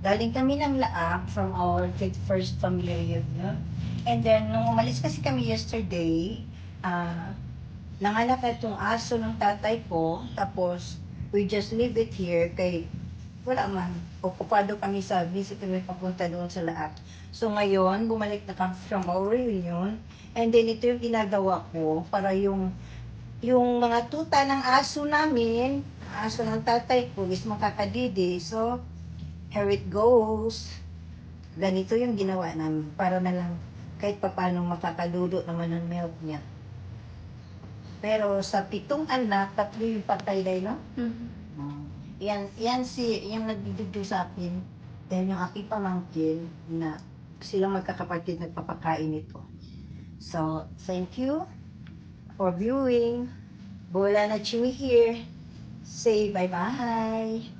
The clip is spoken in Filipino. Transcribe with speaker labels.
Speaker 1: galing kami ng Laak from our 51st family reunion. And then, nung umalis kasi kami yesterday, ah, nanganak na itong aso ng tatay ko, tapos we just leave it here kay wala man. Okupado kami sa visit kami papunta doon sa Laak. So ngayon, bumalik na kami from our reunion. And then ito yung ginagawa ko para yung yung mga tuta ng aso namin, aso ng tatay ko is makakadidi. So, here it goes. Ganito yung ginawa namin para na lang kahit papaano makakaludo naman ng milk niya. Pero sa pitong anak, tatlo yung patay dahil, no? Yan, yan si, yung nagdidugtong sa akin, then yung aking pamangkin na silang magkakapatid nagpapakain ito. So, thank you for viewing. Bola na Chewy here. Say bye-bye.